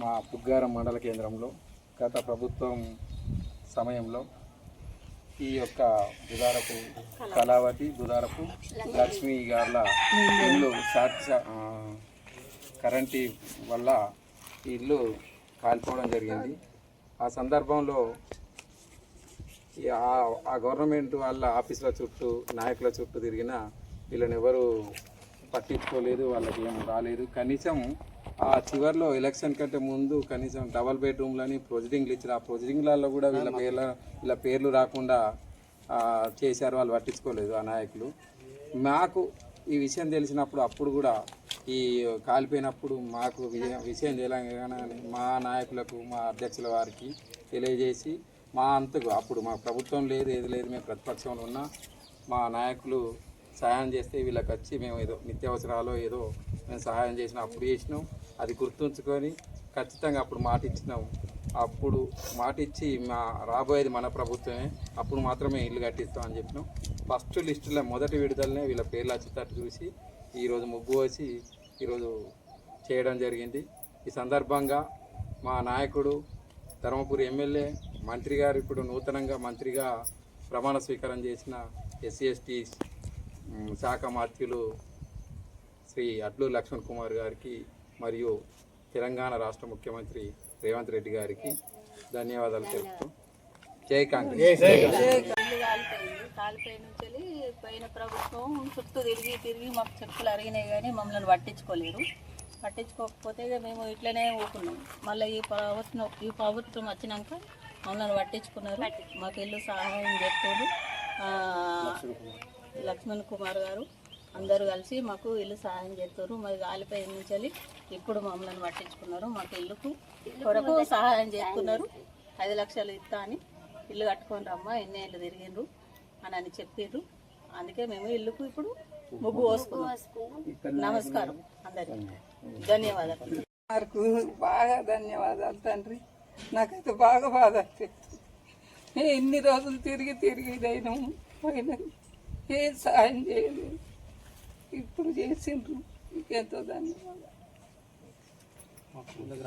మా పుగ్గారం మండల కేంద్రంలో గత ప్రభుత్వం సమయంలో ఈ యొక్క బుధారపు కళావతి బుధారపు లక్ష్మి గార్ల ఇల్లు సాక్ష కరెంటు వల్ల ఈ ఇల్లు కాలిపోవడం జరిగింది. ఆ సందర్భంలో ఆ- గవర్నమెంట్ వాళ్ళ ఆఫీసుల చుట్టూ నాయకుల చుట్టూ తిరిగినా వీళ్ళని ఎవరు పట్టించుకోలేదు వాళ్ళకి ఏం రాలేదు. కనీసం ఆ చివరిలో ఎలక్షన్ కంటే ముందు కనీసం డబల్ బెడ్రూమ్లని ప్రొసీడింగ్లు ఇచ్చారు. ఆ ప్రొసీడింగ్లలో కూడా వీళ్ళ పేర్ల వీళ్ళ పేర్లు రాకుండా చేశారు. వాళ్ళు పట్టించుకోలేదు ఆ నాయకులు. మాకు ఈ విషయం తెలిసినప్పుడు అప్పుడు కూడా ఈ కాలిపోయినప్పుడు మాకు విజయం విషయం తెలియగానే మా నాయకులకు మా అధ్యక్షుల వారికి తెలియజేసి మా అంతకు అప్పుడు మా ప్రభుత్వం లేదు ఏది లేదు మేము ప్రతిపక్షంలో ఉన్నా మా నాయకులు సహాయం చేస్తే వీళ్ళకి వచ్చి మేము ఏదో నిత్యావసరాలు ఏదో మేము సహాయం చేసిన అప్పుడు చేసినాం. అది గుర్తుంచుకొని ఖచ్చితంగా అప్పుడు మాట ఇచ్చినాం. అప్పుడు మాట ఇచ్చి మా రాబోయేది మన ప్రభుత్వమే. అప్పుడు మాత్రమే ఇల్లు కట్టిస్తాం అని చెప్పినాం. ఫస్ట్ లిస్టులో మొదటి విడుదలనే వీళ్ళ పేర్లు వచ్చేటట్టు చూసి ఈరోజు ముగ్గు వచ్చి ఈరోజు చేయడం జరిగింది. ఈ సందర్భంగా మా నాయకుడు ధర్మపురి ఎమ్మెల్యే మంత్రి గారు ఇప్పుడు నూతనంగా మంత్రిగా ప్రమాణ స్వీకారం చేసిన ఎస్సీ ఎస్టీ శాఖ మాత్యులు శ్రీ అడ్లు లక్ష్మణ్ కుమార్ గారికి మరియు తెలంగాణ రాష్ట్ర ముఖ్యమంత్రి రేవంత్ రెడ్డి గారికి ధన్యవాదాలు తెలుపుతూ జై కాంగ్రెస్. కాలిపోయి నుంచి వెళ్ళి పోయిన ప్రభుత్వం చుట్టూ తిరిగి తిరిగి మాకు చెప్పులు అరిగినాయి కానీ మమ్మల్ని పట్టించుకోలేరు పట్టించుకోకపోతే ఇక మేము ఇట్లనే ఊకున్నాం మళ్ళీ ఈ ప్రభుత్వం ఈ ప్రభుత్వం వచ్చినాక మమ్మల్ని పట్టించుకున్నారు. మాకు ఇల్లు సహాయం చేస్తారు లక్ష్మణ్ కుమార్ గారు. అందరూ కలిసి మాకు ఇల్లు సహాయం చేస్తారు. మరి గాలిపై నుంచి ఇప్పుడు మమ్మల్ని పట్టించుకున్నారు. మాకు ఇల్లుకు కొరకు సహాయం చేస్తున్నారు. ఐదు లక్షలు ఇస్తా అని ఇల్లు కట్టుకొని రమ్మా ఎన్ని ఇల్లు తిరిగిండ్రు అని అని చెప్పిండ్రు అందుకే మేము ఇల్లుకు ఇప్పుడు ముగ్గు పోసుకున్నాం. నమస్కారం అందరికీ. ధన్యవాదాలు. నాకు బాగా ధన్యవాదాలు తండ్రి. నాకైతే బాగా బాధ అనిపిస్తుంది. ఎన్ని రోజులు తిరిగి తిరిగి ఇదైనా పోయినా. ఏ సాయం చేయలేదు. ఇప్పుడు చేసిండ్రు. ఎంతో ధన్యవాదాలు.